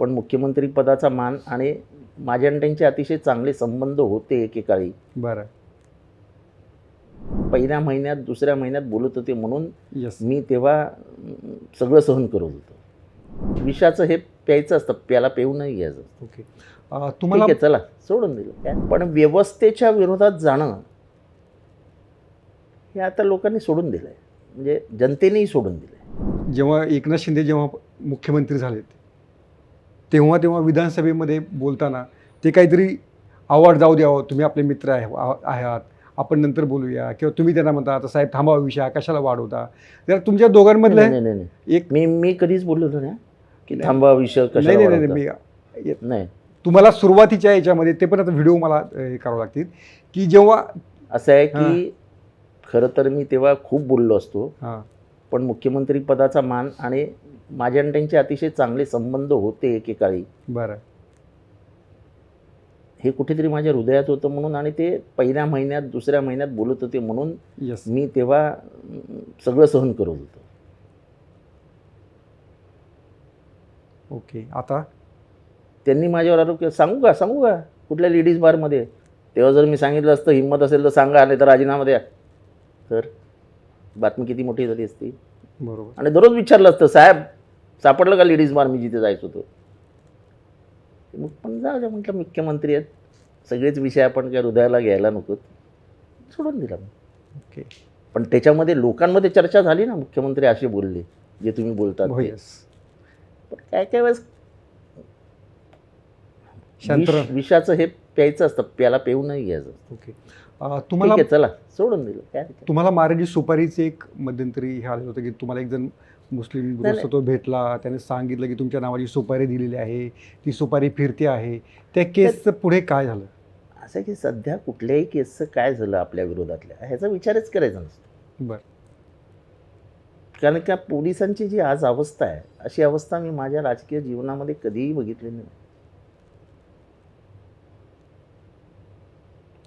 पण मुख्यमंत्री पदाचा मान आणि माझे आणि त्यांचे अतिशय चांगले संबंध होते एकेकाळी. बरं. पहिल्या महिन्यात दुसऱ्या महिन्यात बोलत होते म्हणून येस मी तेव्हा सगळं सहन करत होतो. विषाचं हे प्यायचं असतं प्याला पेऊ नाही घ्यायचं ओके. ठीक तुम्हाला चला सोडून दिलं. पण व्यवस्थेच्या विरोधात जाणं हे आता लोकांनी सोडून दिलं आहे म्हणजे जनतेनेही सोडून दिलं आहे जेव्हा एकनाथ शिंदे जेव्हा मुख्यमंत्री झालेत तेव्हा तेव्हा विधानसभेमध्ये बोलताना ते काहीतरी आवाड जाऊ द्यावं तुम्ही आपले मित्र आहे आहात आपण नंतर बोलूया. किंवा तुम्ही त्यांना म्हणता आता साहेब थांबावा विषय कशाला वाढवता जर तुमच्या दोघांमधलं एक मी मी कधीच बोललो होतो ना की. थांबा विषय नाही नाही? मी नाही. तुम्हाला सुरुवातीच्या याच्यामध्ये ते पण आता व्हिडिओ मला हे करावं लागतील की जेव्हा असं आहे की खरं तर मी तेव्हा खूप बोललो असतो पण मुख्यमंत्री पदाचा मान आणि माझे आणि त्यांचे अतिशय चांगले संबंध होते एकेकाळी. बरं. हे कुठेतरी माझ्या हृदयात होतं म्हणून आणि ते पहिल्या महिन्यात दुसऱ्या महिन्यात बोलत होते म्हणून येस मी तेव्हा सगळं सहन करत होतो. ओके. आता? त्यांनी माझ्यावर आरोप केला सांगू का सांगू का? कुठल्या लेडीज बारमध्ये तेव्हा जर मी सांगितलं असतं हिंमत असेल तर सांगा नाही तर राजीनामा द्या. तर बातमी किती मोठी झाली असती. बरोबर. आणि दररोज विचारलं असतं साहेब सापडलं का लेडीज बार मी जिथे जायचं होतो मग पण द्या म्हटलं मुख्यमंत्री आहेत. सगळेच विषय आपण काय हृदयाला घ्यायला नको सोडून दिला मी ओके. पण त्याच्यामध्ये लोकांमध्ये चर्चा झाली ना मुख्यमंत्री असे बोलले जे तुम्ही बोलतात हो पण काय काय वेळेस विष- विषाचं हे प्यायचं असतं प्याला पेऊ नाही घ्यायचं ओके. तुम्हाला चला. सोडून दिलं. काय. तुम्हाला महाराजी सुपारीचे एक मध्यंतरी हे आलं होतं की तुम्हाला एक जण मुस्लिम गृहस्थ. तो भेटला. त्याने सांगितलं की तुमच्या नावाची सुपारी दिलेली आहे. ती सुपारी फिरते आहे. त्या केसचं पुढे काय झालं? असं की सध्या कुठल्याही केसचं काय झालं आपल्या विरोधातल्या? ह्याचा विचारच करायचा नसतो. बरं. कारण का पोलिसांची जी आज अवस्था आहे अशी अवस्था मी माझ्या राजकीय जीवनामध्ये कधीही बघितलेली नाही.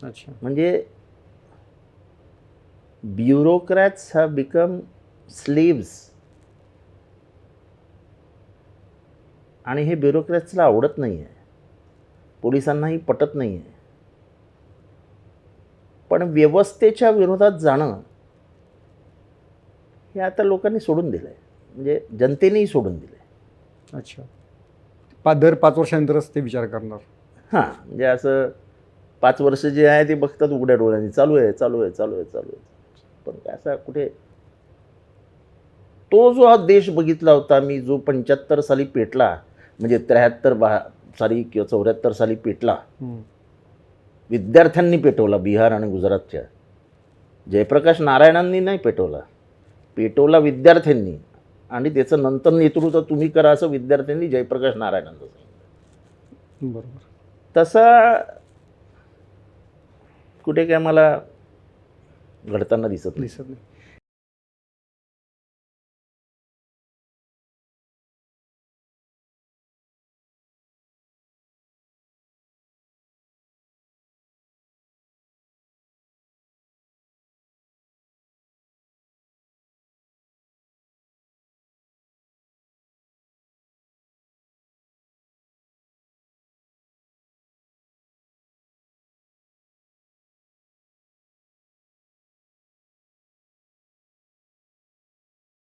अच्छा. म्हणजे ब्युरोक्रॅट्स हॅव बिकम स्लीव्स आणि हे ब्युरोक्रॅट्सला आवडत नाही आहे पोलिसांनाही पटत नाही आहे पण व्यवस्थेच्या विरोधात जाणं हे आता लोकांनी सोडून दिलं आहे म्हणजे जनतेनेही सोडून दिलं आहे अच्छा. पाच दर पाच वर्षानंतरच ते विचार करणार. हां. म्हणजे असं पाच वर्ष जे आहे ते बघतात उघड्या डोळ्यांनी. चालू आहे चालू आहे चालू आहे चालू आहे. पण काय असा कुठे? तो जो हा देश बघितला होता मी जो पंच्याहत्तर साली पेटला म्हणजे त्र्याहत्तर बा साली किंवा चौऱ्याहत्तर साली पेटला. विद्यार्थ्यांनी पेटवला बिहार आणि गुजरातच्या. जयप्रकाश नारायणांनी नाही पेटवला. पेटवला विद्यार्थ्यांनी. आणि त्याचं नंतर नेतृत्व तुम्ही करा असं विद्यार्थ्यांनी जयप्रकाश नारायणांचं सांगितलं. बरोबर. तसा कुठे काय मला घडताना दिसत नाही. दिसत नाही.